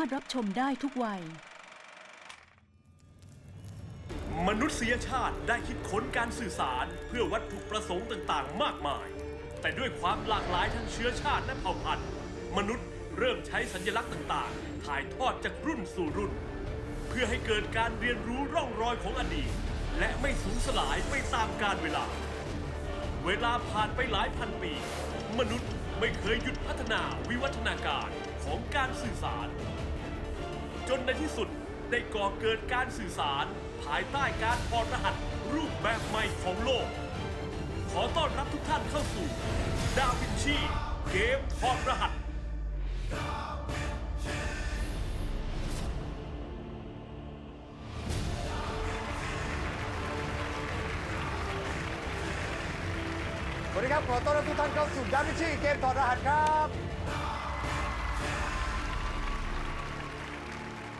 ารถรับชมได้ทุกวัย มนุษยชาติได้คิดค้นการสื่อสารเพื่อวัตถุประสงค์ต่างๆ มากมาย แต่ด้วยความหลากหลายทางเชื้อชาติและเผ่าพันธุ์ มนุษย์เริ่มใช้สัญลักษณ์ต่างๆ ถ่ายทอดจากรุ่นสู่รุ่น เพื่อให้เกิดการเรียนรู้ร่องรอยของอดีต และไม่สูญสลายไปตามกาลเวลา เวลาผ่านไปหลายพันปี มนุษย์ไม่เคยหยุดพัฒนาวิวัฒนาการของการสื่อสาร จนในที่สุดได้ก่อเกิดการสื่อสาร ภายใต้การถอดรหัสรูปแบบใหม่ของโลก ขอต้อนรับทุกท่านเข้าสู่ ดาวินชี เกมถอดรหัส สวัสดีครับ ขอต้อนรับทุกท่านเข้าสู่ดาวินชีเกมถอดรหัสครับ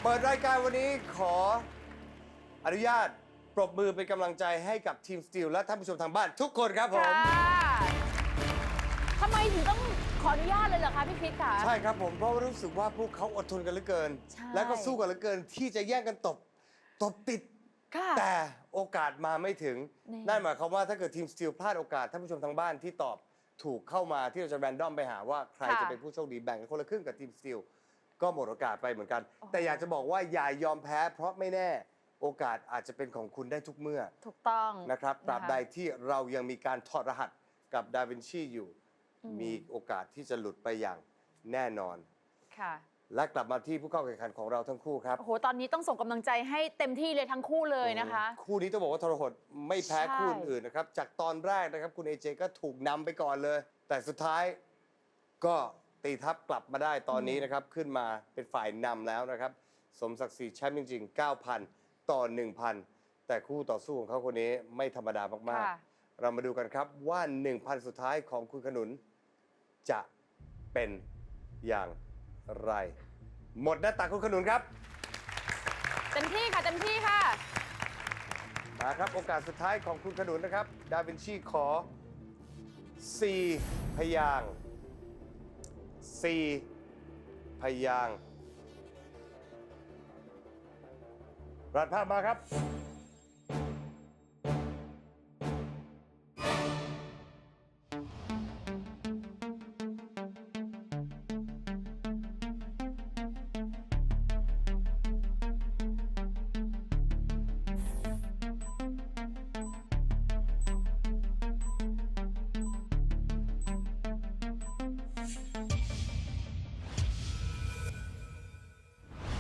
เปิดรายการวันนี้ขออนุญาตปรบมือเป็นกำลังใจให้กับทีมสตีลและท่านผู้ชมทางบ้านทุกคนครับผม ค่ะทำไมถึงต้องขออนุญาตเลยเหรอคะพี่คริสค่ะ ใช่ครับผมเพราะว่ารู้สึกว่าพวกเขาอดทนกันเหลือเกิน ใช่ และก็สู้กันเหลือเกินที่จะแย่งกันตบ ตบติด ค่ะ แต่โอกาสมาไม่ถึง นี่ นั่นหมายความว่าถ้าเกิดทีมสตีลพลาดโอกาสท่านผู้ชมทางบ้านที่ตอบถูกเข้ามาที่เราจะแรนดอมไปหาว่าใครจะเป็นผู้โชคดีแบ่งกันคนละครึ่งกับทีมสตีล ก็หมดโอกาสไปเหมือนกัน แต่อยากจะบอกว่าอย่ายอมแพ้เพราะไม่แน่โอกาสอาจจะเป็นของคุณได้ทุกเมื่อถูกต้องนะครับตราบะคะใดที่เรายังมีการถอดรหัสกับดาวินชีอยู่ มีโอกาสที่จะหลุดไปอย่างแน่นอนค่ะและกลับมาที่ผู้เข้าแข่งขันของเราทั้งคู่ครับโอ้โหตอนนี้ต้องส่งกำลังใจให้เต็มที่เลยทั้งคู่เลยนะคะ คู่นี้ต้องบอกว่าทรหดไม่แพ้ใช่คู่อื่นนะครับ จากตอนแรกนะครับคุณเอเจก็ถูกนำไปก่อนเลย แต่สุดท้ายก็ ตีทับกลับมาได้ตอนนี้นะครับ ขึ้นมาเป็นฝ่ายนำแล้วนะครับ สมศักดิ์ศรีแชมป์จริง ๆ 9,000 ต่อ 1,000 แต่คู่ต่อสู้ของเขาคนนี้ไม่ธรรมดามากค่ะ ๆ เรามาดูกันครับว่า 1,000 สุดท้ายของคุณขนุน จะเป็นอย่างไร หมดหน้าตาคุณขนุนครับ เต็มที่ค่ะเต็มที่ค่ะ มาครับ โอกาสสุดท้ายของคุณขนุนนะครับ ดาวินชีขอ 4 พยางค์ 4 พยางรัดภาพมาครับ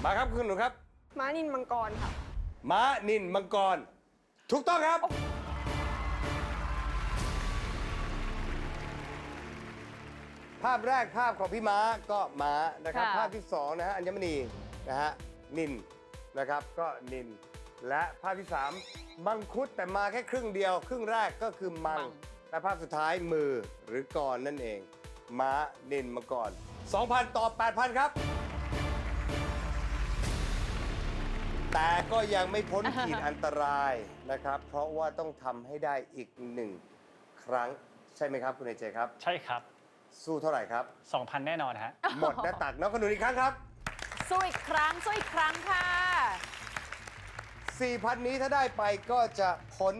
มาครับคุณขนุนครับ ม้านินมังกรค่ะ ม้านินมังกร ถูกต้องครับ ภาพแรกภาพของพี่ม้าก็ม้านะครับ ค่ะ ภาพที่สองนะฮะอัญมณีนะฮะนินนะครับก็นิน และภาพที่สามมังคุดแต่มาแค่ครึ่งเดียว ครึ่งแรกก็คือมัง และภาพสุดท้ายมือหรือกรนั่นเอง ม้านินมังกร2,000 ต่อ 8,000 ครับ แต่ก็ยังไม่พ้นขีดอันตรายนะครับ เพราะว่าต้องทำให้ได้อีกหนึ่งครั้งใช่ไหมครับคุณเอเจครับ ใช่ครับ สู้เท่าไหร่ครับ 2,000 แน่นอนฮะ หมดหน้าตักน้องขนุนอีกครั้งครับ สู้อีกครั้งสู้อีกครั้งค่ะ 4,000 นี้ถ้าได้ไปก็จะพ้น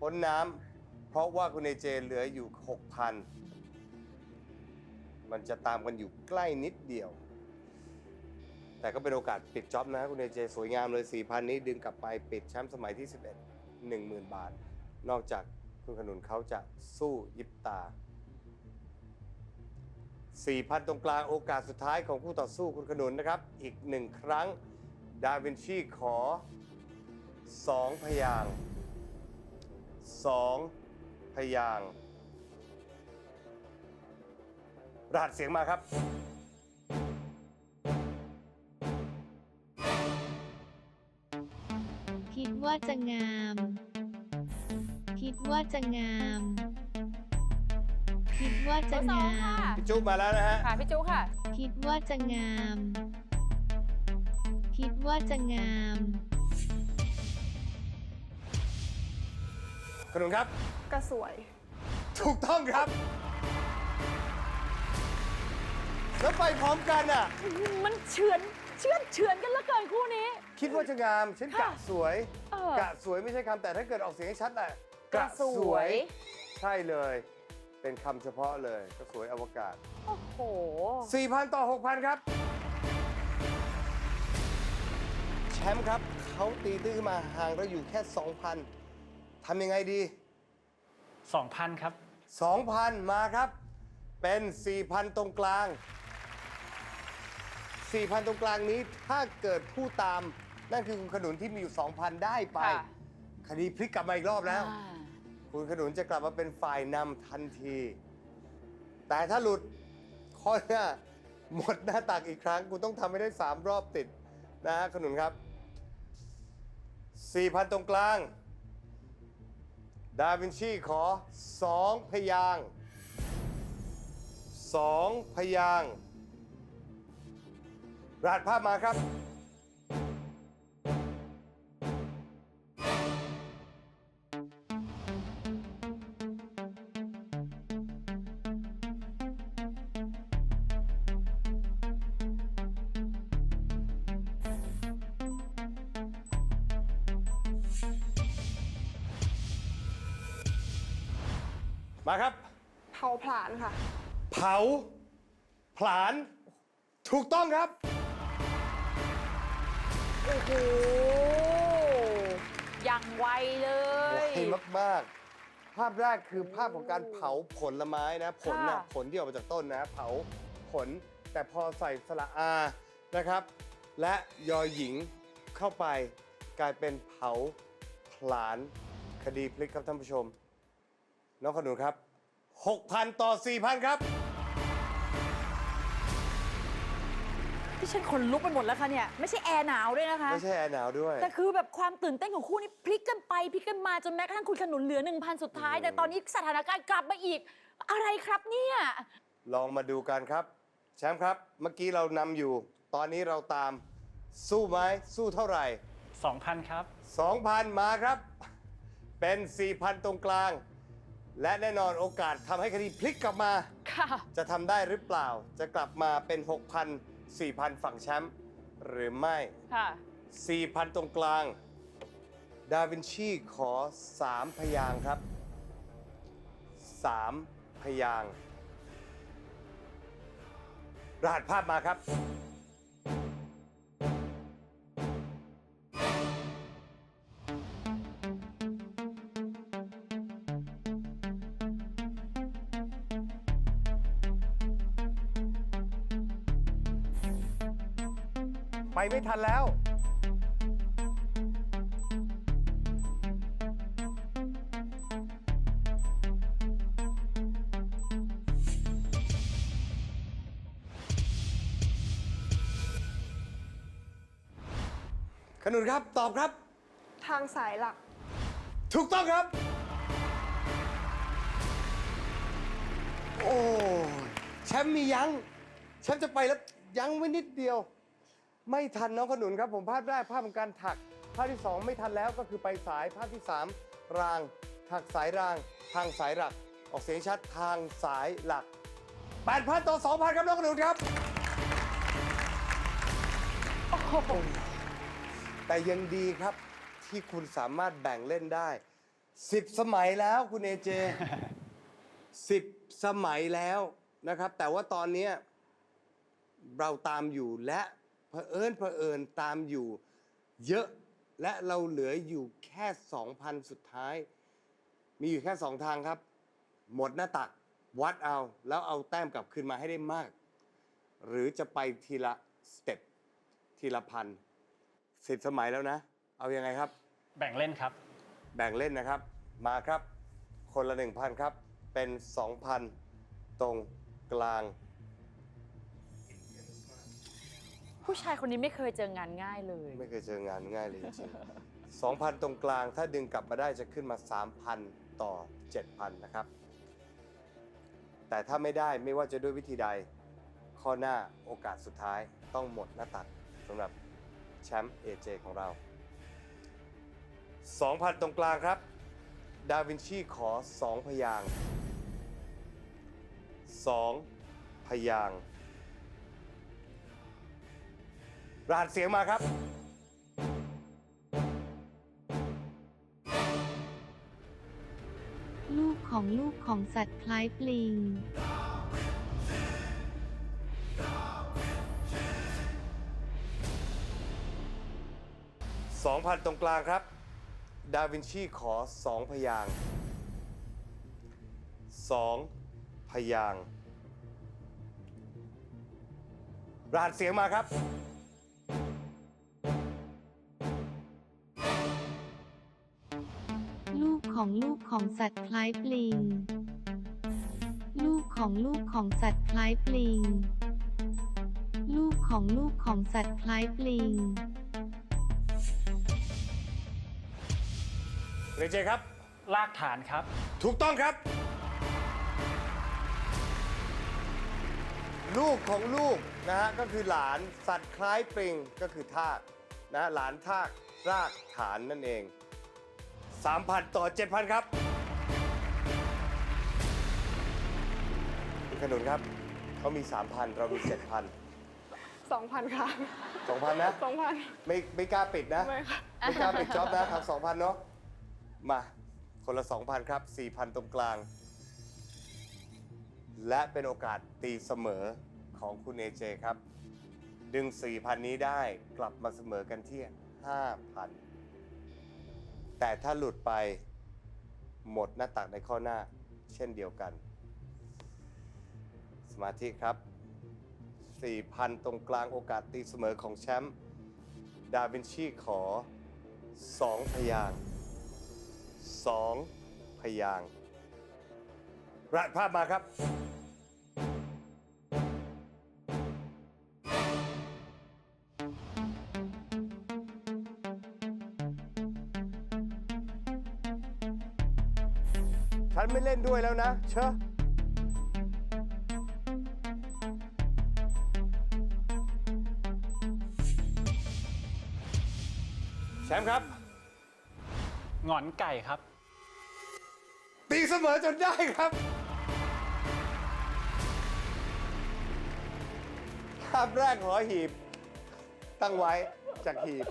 พ้นน้ำเพราะว่าคุณเอเจเหลืออยู่ 6,000 มันจะตามกันอยู่ใกล้นิดเดียว แต่ก็เป็นโอกาสปิดจ็อบนะคุณเอเจสวยงามเลย 4,000 นี้ดึงกลับไปปิดแชมป์สมัยที่ 11 10,000 บาท นอกจากคุณขนุนเขาจะสู้ยิบตา 4,000 ตรงกลางโอกาสสุดท้ายของคู่ต่อสู้คุณขนุนนะครับ อีกหนึ่งครั้ง ดาวินชีขอ 2 พยาง 2 พยางรหัสเสียงมาครับ ว่าจะงาม คิดว่าจะงาม คิดว่าจะเบอร์สองงาค่ะมพี่จุ๊บมาแล้วนะฮะ ค่ะ พี่จูค่ะ คิดว่าจะงาม คิดว่าจะงาม ขนุนครับ กระสวย ถูกต้องครับ แล้วไปพร้อมกันอะ มันเฉือนเชื่อนเฉือนกันเหลือเกินคู่นี้ คิดว่าจะงามฉันกะค่ะสวย เออ กะสวยไม่ใช่คำแต่ถ้าเกิดออกเสียงให้ชัดแหละกะสวย ใช่เลย เป็นคำเฉพาะเลยก็สวยอวกาศ โอ้โห 4,000 ต่อ 6,000 ครับ แชมป์ครับเขาตีตื้นขึ้นมาห่างเราอยู่แค่ 2,000ทำยังไงดี 2,000 ครับ 2,000 มาครับ เป็น 4,000 ตรงกลาง 4,000 ตรงกลางนี้ถ้าเกิดผู้ตาม นั่นคือคุณขนุนที่มีอยู่ 2,000 ได้ไป ค่ะ คดีพลิกกลับมาอีกรอบแล้ว อ่าคุณขนุนจะกลับมาเป็นฝ่ายนำทันที แต่ถ้าหลุดข้อหน้าหมดหน้าตักอีกครั้ง คุณต้องทำให้ได้ 3 รอบติดนะฮะขนุนครับ 4,000 ตรงกลาง ดาวินชีขอ 2 พยางค์2พยางค์รหัสภาพมาครับาผลาญค่ะ เผา ผลาญถูกต้องครับ โอ้โหยังไวเลไวยมาก ๆ ภาพแรกคือภาพของการเผาผลไม้นะผลนะค่ะ ผลที่ออกมาจากต้นนะ เผาผลแต่พอใส่สระอานะครับ และยอหญิงเข้าไปกลายเป็นเผาผลาญคดีพลิกครับท่านผู้ชม น้องขนุนครับ 6,000 ต่อ 4,000 ครับ ที่ฉันขนลุกไปหมดแล้วค่ะเนี่ย ไม่ใช่แอร์หนาวด้วยนะคะ ไม่ใช่แอร์หนาวด้วย แต่คือแบบความตื่นเต้นของคู่นี้พลิกกันไปพลิกกันมาจนแม้กระทั่งคุณขนุนเหลือ 1,000 สุดท้าย แต่ตอนนี้สถานการณ์กลับมาอีก อะไรครับเนี่ย ลองมาดูกันครับ แชมป์ครับ เมื่อกี้เรานำอยู่ ตอนนี้เราตาม สู้ไหมสู้เท่าไหร่ 2,000 ครับ 2,000 มาครับ เป็น 4,000 ตรงกลาง และแน่นอนโอกาสทำให้คดีพลิกกลับมา ค่ะ จะทำได้หรือเปล่า จะกลับมาเป็น 6,000 4,000 ฝั่งแชมป์หรือไม่ ค่ะ 4,000 ตรงกลาง ดาวินชีขอ 3 พยางค์ครับ 3 พยางค์รหัสภาพมาครับ ไปไม่ทันแล้ว ขนุนครับ ตอบครับ ทางสายหลัก ถูกต้องครับ โอ้แชมป์มียั้งแชมป์จะไปแล้วยั้งไว้นิดเดียว ไม่ทันน้องขนุนครับผมภาพแรกภาพของการถัก ภาพที่ 2 ไม่ทันแล้วก็คือไปสายภาพที่ 3 ราง ถักสายราง ทางสายหลัก ออกเสียงชัดทางสายหลัก8,000ต่อ2,000ครับน้องขนุนครับแต่ยังดีครับที่คุณสามารถแบ่งเล่นได้ 10 สมัยแล้วคุณเอเจ10 สมัยแล้วนะครับ แต่ว่าตอนนี้เราตามอยู่และ เผอิญเผอิญตามอยู่เยอะและเราเหลืออยู่แค่2,000สุดท้าย มีอยู่แค่2ทางครับ หมดหน้าตักวัดเอาแล้วเอาแต้มกลับคืนมาให้ได้มาก หรือจะไปทีละสเต็ปทีละพันสิบสมัยแล้วนะ เอายังไงครับ แบ่งเล่นครับ แบ่งเล่นนะครับ มาครับ คนละ1,000ครับ เป็น2,000ตรงกลาง ผู้ชายคนนี้ไม่เคยเจองานง่ายเลย ไม่เคยเจองานง่ายเลยจริงๆ2,000 ตรงกลางถ้าดึงกลับมาได้จะขึ้นมา 3,000 ต่อ 7,000 นะครับ แต่ถ้าไม่ได้ไม่ว่าจะด้วยวิธีใด ข้อหน้าโอกาสสุดท้ายต้องหมดหน้าตักสำหรับแชมป์ AJ ของเรา 2,000 ตรงกลางครับ ดาวินชีขอ 2 พยางค์2พยางค์ รหัสเสียงมาครับ ลูกของลูกของสัตว์คล้ายปลิง 2,000 ตรงกลางครับ ดาวินชีขอ 2 พยางค์2พยางค์รหัสเสียงมาครับ ของลูกของสัตว์คล้ายปลิง ลูกของลูกของสัตว์คล้ายปลิง ลูกของลูกของสัตว์คล้ายปลิง เรเจครับ ลากฐานครับ ถูกต้องครับ ลูกของลูกนะฮะก็คือหลานสัตว์คล้ายปริงก็คือทากนะหลานทากรากฐานนั่นเอง 3,000 ต่อ 7,000 ครับคุณขนุนครับเขามี 3,000 เรามี 7,000 2,000ค่ะ2,000 นะ2,000ไม่ไม่กล้าปิดนะ ไม่ค่ะ ไม่กล้าปิดจ็อบนะทำ2,000 เนาะมา คนละ 2,000 ครับ 4,000 ตรงกลาง และเป็นโอกาสตีเสมอของคุณเอเจครับ ดึง 4,000 นี้ได้กลับมาเสมอกันที่ 5,000 แต่ถ้าหลุดไปหมดหน้าตักในข้อหน้า เช่นเดียวกัน สมาธิครับ 4,000 ตรงกลางโอกาสตีเสมอของแชมป์ดาวินชีขอ 2 พยาง 2 พยางรัดภาพมาครับ ฉันไม่เล่นด้วยแล้วนะ เชอะแชมป์ครับ หงอนไก่ครับ ตีเสมอจนได้ครับภาพแรกหอหีบ ตั้งไว้จากหีบ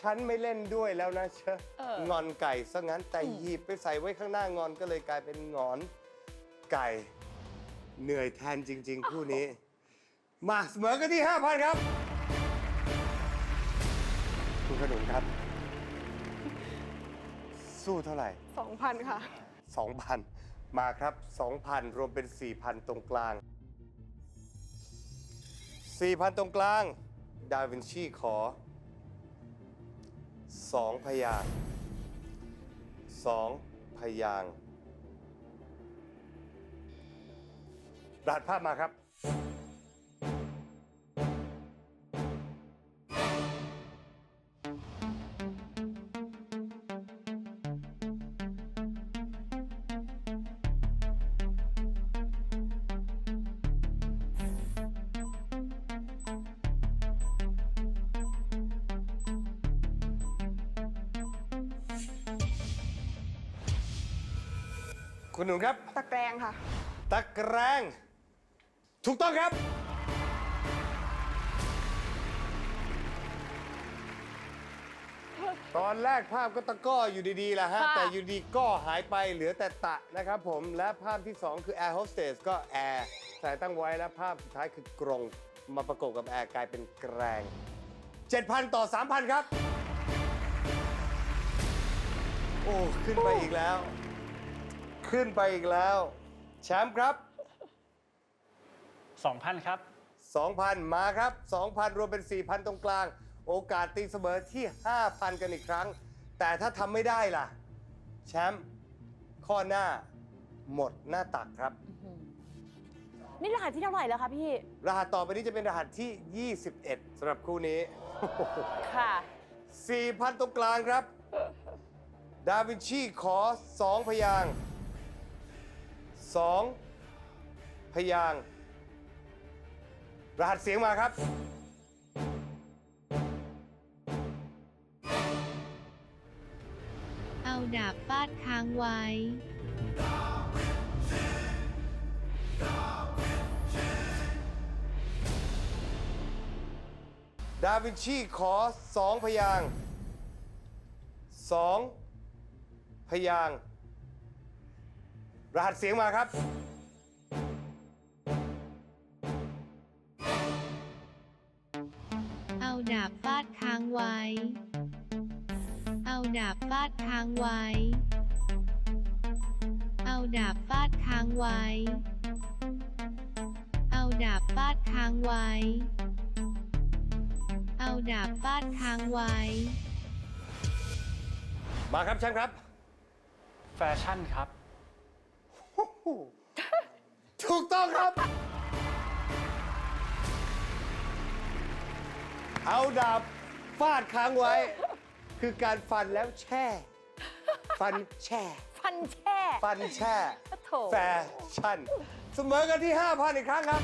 ฉันไม่เล่นด้วยแล้วนะเชอะเออ งอนไก่ซะงั้นแต่หีบไปใส่ไว้ข้างหน้างอนก็เลยกลายเป็นงอนไก่ เหนื่อยแทนจริง ๆ คู่นี้ มาเสมอกันที่ 5,000 ครับ คุณขนุนครับ สู้เท่าไหร่2,000ค่ะ 2,000 มาครับ 2,000 รวมเป็น 4,000 ตรงกลาง 4,000 ตรงกลาง ดาวินชีขอ 2 พยางค์ 2 พยางค์รหัสภาพมาครับ คุณหนุนครับ ตะแกรงค่ะ ตะแกรงถูกต้องครับ ตอนแรกภาพก็ตะกร้ออยู่ดีๆแหละฮะ ค่ะ แต่อยู่ดีก็หายไปเหลือแต่ตะนะครับผมและภาพที่ 2 คือ Air Hostess ก็แอร์ใส่ตั้งไว้และภาพสุดท้ายคือกรง มาประกบกับแอร์กลายเป็นแกรง 7,000 ต่อ 3,000 ครับ โอ้ ขึ้นไปอีกแล้ว ขึ้นไปอีกแล้ว แชมป์ครับ 2,000 ครับ 2,000 มาครับ 2,000 รวมเป็น 4,000 ตรงกลาง โอกาสตีเสมอที่ 5,000 กันอีกครั้ง แต่ถ้าทำไม่ได้ล่ะ แชมป์ข้อหน้า หมดหน้าตักครับ นี่รหัสที่เท่าไหร่แล้วคะพี่ รหัสต่อไปนี้จะเป็นรหัสที่ 21สำหรับคู่นี้ ค่ะ 4,000 ตรงกลางครับ ดาวินชีขอ 2 พยางค์ 2 พยางค์รหัสเสียงมาครับเอาดาบฟาดค้างไว้2ดาวินชีขอสองพยางค์สองพยางค์ รหัสเสียงมาครับ เอาดาบฟาดค้างไว้ เอาดาบฟาดค้างไว้ เอาดาบฟาดค้างไว้ เอาดาบฟาดค้างไว้ เอาดาบฟาดค้างไว้ มาครับแชมป์ครับ แฟชั่นครับ ถูกต้องครับ เอาดาบฟาดค้างไว้ คือการฟันแล้วแช่ ฟันแช่ ฟันแช่ ฟันแช่ โถ แฟชั่น เสมอกันที่ 5,000 อีกครั้งครับ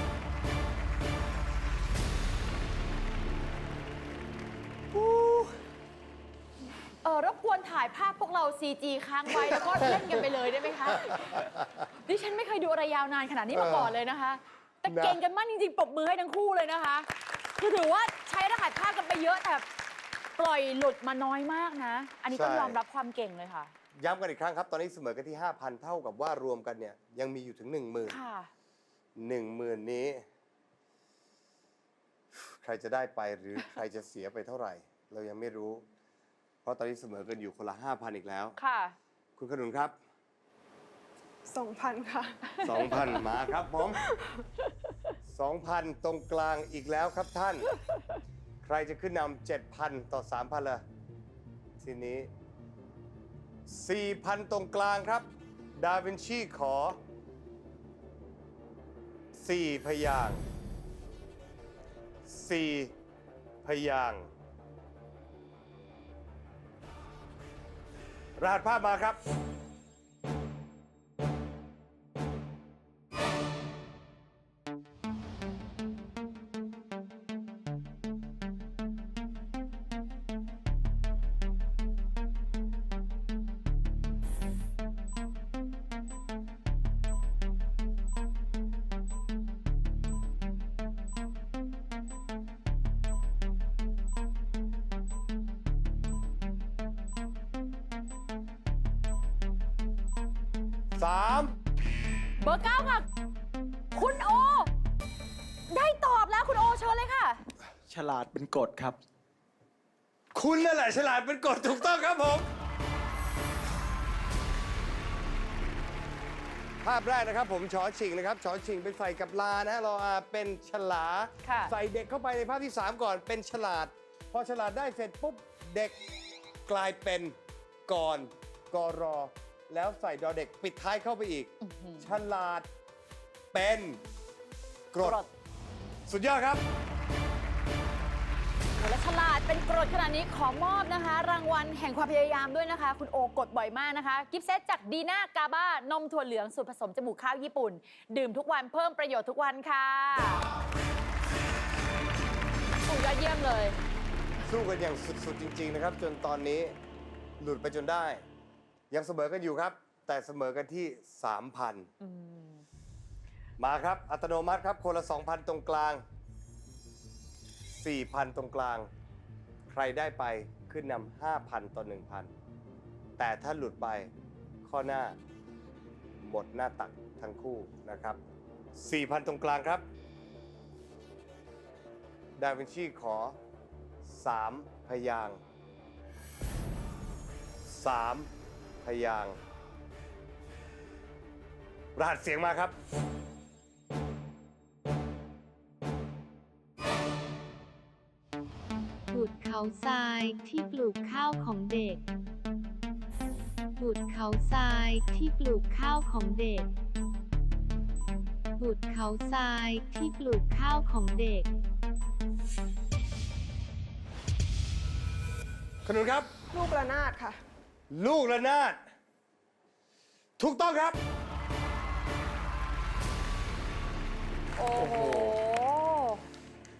ออรบกวนถ่ายภาพพวกเรา CG ค้างไว้แล้วก็เล่นกันไปเลยได้ไหมคะ ดิฉันไม่เคยดูอะไรยาวนานขนาดนี้มาก่อนเลยนะคะ แต่เก่งกันมากจริงๆปรบมือให้ทั้งคู่เลยนะคะ คือถือว่าใช้รหัสภาพกันไปเยอะแต่ปล่อยหลุดมาน้อยมากนะ อันนี้ต้องยอมรับความเก่งเลยค่ะ ย้ำกันอีกครั้งครับ ตอนนี้เสมอกันที่ 5,000 เท่ากับว่ารวมกันเนี่ยยังมีอยู่ถึง 10,000ค่ะ10,000นี้ ใครจะได้ไปหรือใครจะเสียไปเท่าไหร่ เรายังไม่รู้เพ ราะตอนนี้เสมอกันอยู่คนละ5,000อีกแล้ว ค่ะ คุณขนุนครับ2,000ค่ะ2,000มาครับผม2,000ตรงกลางอีกแล้วครับท่าน ใครจะขึ้นนำ7,000ต่อ3,000ละทีนี้4,000ตรงกลางครับ ดาวินชีขอ4พยางค์4พยางค์ รหัสภาพมาครับ 3เบอร์เก้าค่ะ คุณโอ ได้ตอบแล้วคุณโอเชิญเลยค่ะ ฉลาดเป็นกฎครับ คุณนั่นแหละฉลาดเป็นกฎถูกต้องครับผม ภาพแรกนะครับผมชอชิงนะครับชอชิงเป็นใส่กับลานะรออาเป็นฉลา ค่ะ ใส่เด็กเข้าไปในภาพที่ 3 ก่อนเป็นฉลาด พอฉลาดได้เสร็จปุ๊บ เด็กกลายเป็นก่อนกรอ แล้วใส่ดอเด็กปิดท้ายเข้าไปอีก ฉลาด เป็นกรกรดดสุดยอดครับและฉลาดเป็นกรดขนาดนี้ขอมอบนะคะ รางวัลแห่งความพยายามด้วยนะคะ คุณโอกดบ่อยมากนะคะ กิฟต์เซตจากดีน่ากาบ้านมถั่วเหลืองสูตรผสมจมูกข้าวญี่ปุ่น ดื่มทุกวันเพิ่มประโยชน์ทุกวันค่ะโอ้ยอดเยี่ยมเลย สู้กันอย่างสุด ๆ จริง ๆ นะครับ จนตอนนี้หลุดไปจนได้ ยังเสมอกันอยู่ครับ แต่เสมอกันที่3,000มาครับอัตโนมัติครับคนละ2,000ตรงกลาง4,000ตรงกลาง ใครได้ไปขึ้นนำ5,000ต่อ1,000แต่ถ้าหลุดไปข้อหน้า หมดหน้าตักทั้งคู่นะครับ4,000ตรงกลางครับ ดาวินชีขอ3พยางค์3 พยางค์รหัสเสียงมาครับ บุตรเขาทรายที่ปลูกข้าวของเด็ก บุตรเขาทรายที่ปลูกข้าวของเด็ก บุตรเขาทรายที่ปลูกข้าวของเด็ก ขนุนครับ ลูกระนาดค่ะ ลูกระนาดถูกต้องครับ โอ้โห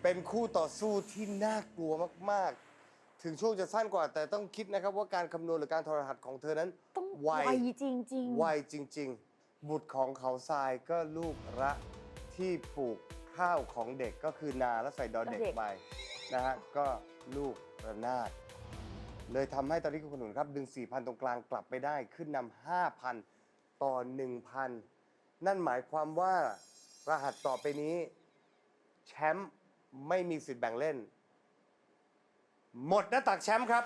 เป็นคู่ต่อสู้ที่น่ากลัวมาก ๆ ถึงช่วงจะสั้นกว่า แต่ต้องคิดนะครับว่าการคำนวณหรือการทรหัสของเธอนั้นต้องไวไวจริง ๆ ไวจริง ๆ บุตรของเขาทรายก็ลูกระที่ปลูกข้าวของเด็กก็คือนาและใส่ดอเด็กดอเด็กไปนะฮะก็ลูกระนาด เลยทำให้ตอนนี้คุณขนุนครับ ดึง 4,000 ตรงกลางกลับไปได้ขึ้นนำ5,000 ต่อ 1,000 นั่นหมายความว่ารหัสต่อไปนี้ แชมป์ไม่มีสิทธิ์แบ่งเล่น หมดหน้าตักแชมป์ครับ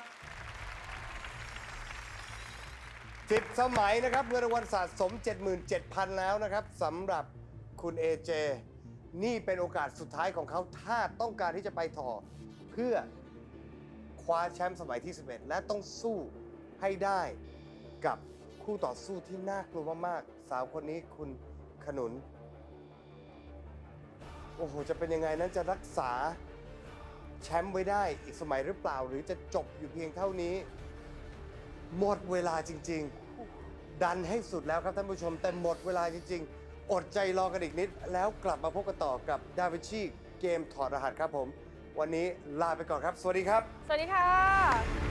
10สมัยนะครับเงินรางวัลสะสม 77,000 แล้วนะครับสำหรับคุณเอเจนี่เป็นโอกาสสุดท้ายของเขาถ้าต้องการที่จะไปต่อเพื่อ คว้าแชมป์สมัยที่ 11 และต้องสู้ให้ได้กับคู่ต่อสู้ที่น่ากลัวมากๆ สาวคนนี้คุณขนุน โอ้โห จะเป็นยังไงนั้นจะรักษาแชมป์ไว้ได้อีกสมัยหรือเปล่า หรือจะจบอยู่เพียงเท่านี้ หมดเวลาจริง ๆ ดันให้สุดแล้วครับท่านผู้ชม แต่หมดเวลาจริง ๆ อดใจรอกันอีกนิด แล้วกลับมาพบกันต่อกับดาวิชีเกมถอดรหัสครับผม วันนี้ลาไปก่อนครับ สวัสดีครับ สวัสดีค่ะ